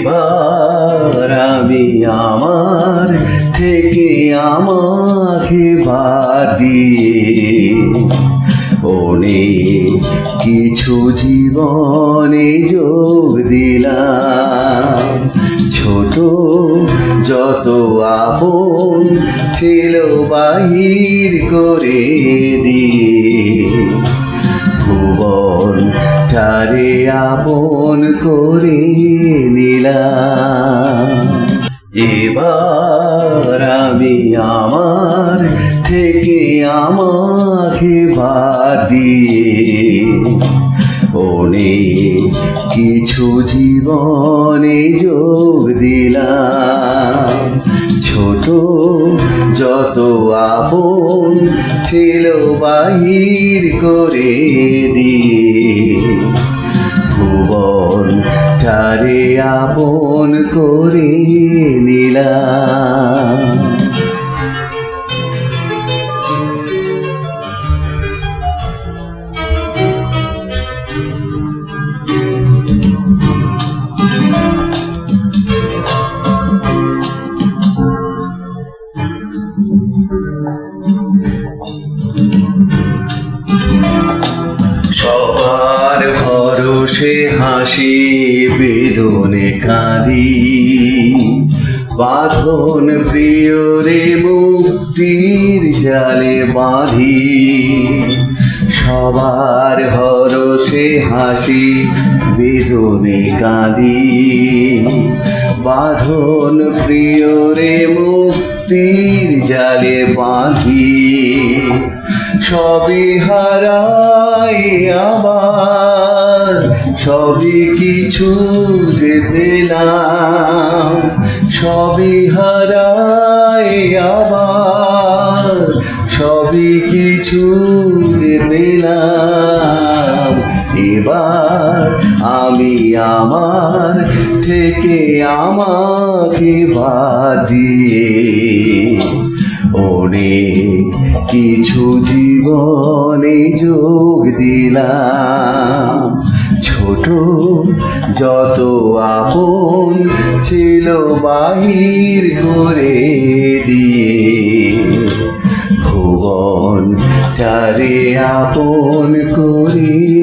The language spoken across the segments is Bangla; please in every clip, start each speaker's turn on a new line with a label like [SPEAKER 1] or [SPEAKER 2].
[SPEAKER 1] এবার আমি আমার থেকে আমাকে বাদ দিয়ে অনেক কিছু জীবনে যোগ দিলাম, ছোট যত আপন ছিল বাহির করে দিয়ে ভুবন টারে আপন করে নিলাম। এবার আমি আমার থেকে আমাকে বাদ। অনেক কিছু জীবনে যোগ দিলাম। ছোট যত আপন ছিল বাহির করে দিয়ে ভুবন টারে আপন করে নিলাম। বেদনে কাঁদি। বাঁধন প্রিয়রে মুক্তির জালে বাঁধি। সবার ভরসে হাসি বেদনে কাঁদি। বাঁধন প্রিয় রে মুক্তির জালে বাঁধি। সবই হারাই আবার সবই কিছু যে পেলাম সবই হারাই আবার সবই কিছু যে পেলাম এবার আমি আমার থেকে আমাকে বাদ দিয়ে অনেক কিছু জীবনে যোগ দিলাম। ছোট যত আপন ছিল বাহির করে দিয়ে। ভুবন চারে আপন করে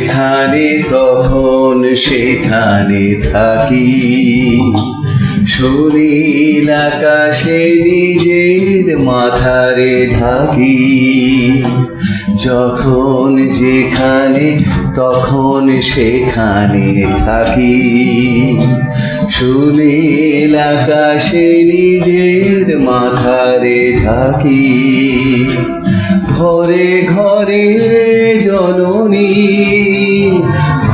[SPEAKER 1] যখন তখন সেখানে থাকি। সুনীল আকাশে নিজের মাথারে ঢাকি। যখন যেখানে, তখন সেখানে থাকি। সুনীল আকাশে নিজের মাথারে ঢাকি। ঘরে ঘরে জননী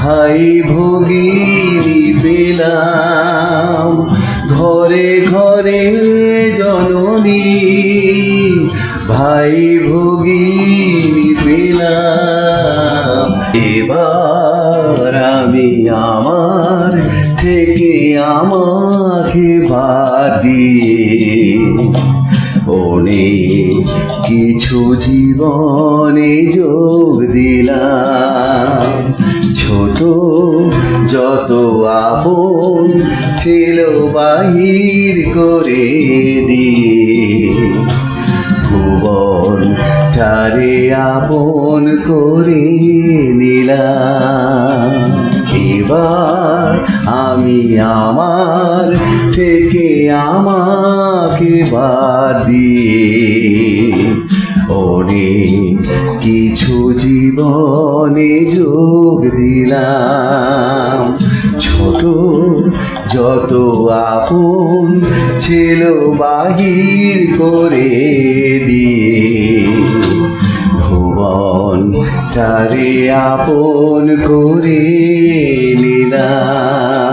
[SPEAKER 1] ভাই ভগিনী পেলাম। ঘরে ঘরে জননী, ভাই ভগিনী পেলাম। এবার আমি আমার থেকে আমাকে বাদ দিয়ে অনেক কিছু জীবনে যোগ দিলাম। ছোট যত আপন ছিল বাহির করে দিয়ে ভুবন টারে আপন করে নিলাম। এবার আমি আমার থেকে আমাকে বাদ দিয়ে অনেক কিছু জীবনে যোগ দিলাম। ছোট, যত আপন ছিল বাহির করে দিয়ে মন তারে আপন করে নিলাম।